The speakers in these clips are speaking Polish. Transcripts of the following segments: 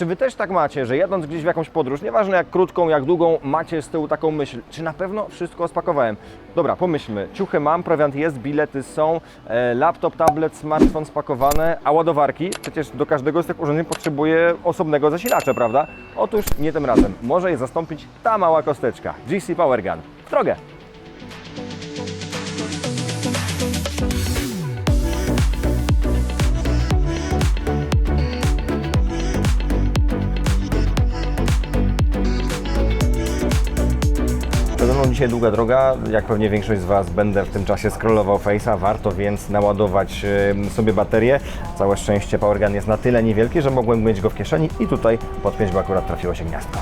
Czy Wy też tak macie, że jadąc gdzieś w jakąś podróż, nieważne jak krótką, jak długą, macie z tyłu taką myśl, czy na pewno wszystko spakowałem? Dobra, pomyślmy. Ciuchy mam, prowiant jest, bilety są, e, laptop, tablet, smartfon spakowane, a ładowarki? Przecież do każdego z tych urządzeń potrzebuje osobnego zasilacza, prawda? Otóż nie tym razem. Może je zastąpić ta mała kosteczka. GC Power Gun. W drogę! Mną dzisiaj długa droga, jak pewnie większość z Was będę w tym czasie scrollował Face'a, warto więc naładować sobie baterię. Całe szczęście Powergun jest na tyle niewielki, że mogłem mieć go w kieszeni i tutaj podpiąć, bo akurat trafiło się gniazdko.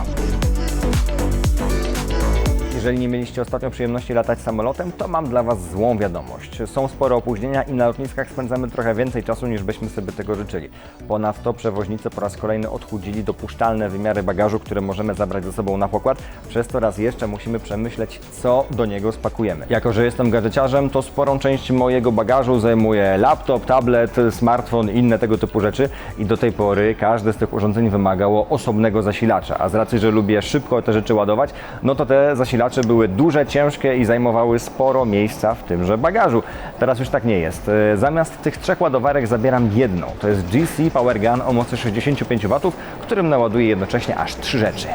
Jeżeli nie mieliście ostatnio przyjemności latać samolotem, to mam dla Was złą wiadomość. Są spore opóźnienia i na lotniskach spędzamy trochę więcej czasu niż byśmy sobie tego życzyli. Ponadto przewoźnicy po raz kolejny odchudzili dopuszczalne wymiary bagażu, które możemy zabrać ze sobą na pokład, przez to raz jeszcze musimy przemyśleć, co do niego spakujemy. Jako, że jestem gadżeciarzem, to sporą część mojego bagażu zajmuje laptop, tablet, smartfon i inne tego typu rzeczy i do tej pory każde z tych urządzeń wymagało osobnego zasilacza, a z racji, że lubię szybko te rzeczy ładować, no to te zasilacze były duże, ciężkie i zajmowały sporo miejsca w tymże bagażu. Teraz już tak nie jest. E, Zamiast tych trzech ładowarek zabieram jedną. To jest GC Power Gun o mocy 65 W, którym naładuję jednocześnie aż trzy rzeczy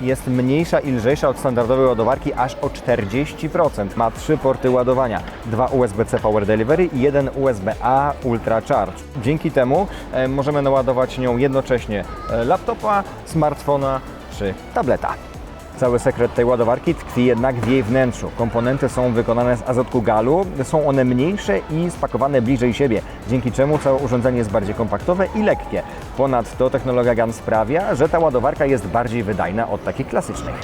jest mniejsza i lżejsza od standardowej ładowarki aż o 40%. Ma trzy porty ładowania, dwa USB-C Power Delivery i jeden USB-A Ultra Charge. Dzięki temu e, możemy naładować nią jednocześnie e, laptopa, smartfona czy tableta. Cały sekret tej ładowarki tkwi jednak w jej wnętrzu. Komponenty są wykonane z azotku galu, są one mniejsze i spakowane bliżej siebie, dzięki czemu całe urządzenie jest bardziej kompaktowe i lekkie. Ponadto technologia GAN sprawia, że ta ładowarka jest bardziej wydajna od takich klasycznych.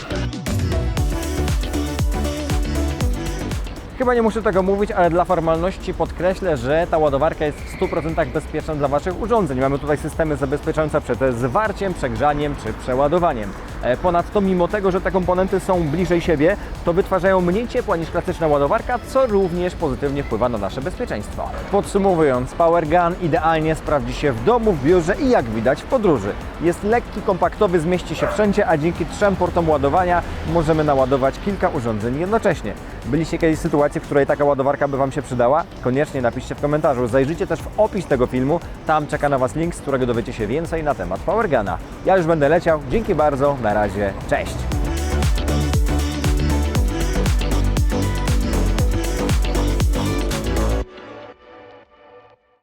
Chyba nie muszę tego mówić, ale dla formalności podkreślę, że ta ładowarka jest w 100% bezpieczna dla Waszych urządzeń. Mamy tutaj systemy zabezpieczające przed zwarciem, przegrzaniem czy przeładowaniem. E, Ponadto, mimo tego, że te komponenty są bliżej siebie, to wytwarzają mniej ciepła niż klasyczna ładowarka, co również pozytywnie wpływa na nasze bezpieczeństwo. Podsumowując, Power Gun idealnie sprawdzi się w domu, w biurze i jak widać w podróży. Jest lekki, kompaktowy, zmieści się wszędzie, a dzięki trzem portom ładowania możemy naładować kilka urządzeń jednocześnie. Byliście kiedyś w sytuacji, w której taka ładowarka by Wam się przydała? Koniecznie napiszcie w komentarzu. Zajrzyjcie też w opis tego filmu, tam czeka na Was link, z którego dowiecie się więcej na temat Power Guna. Ja już będę leciał, dzięki bardzo, na razie, cześć!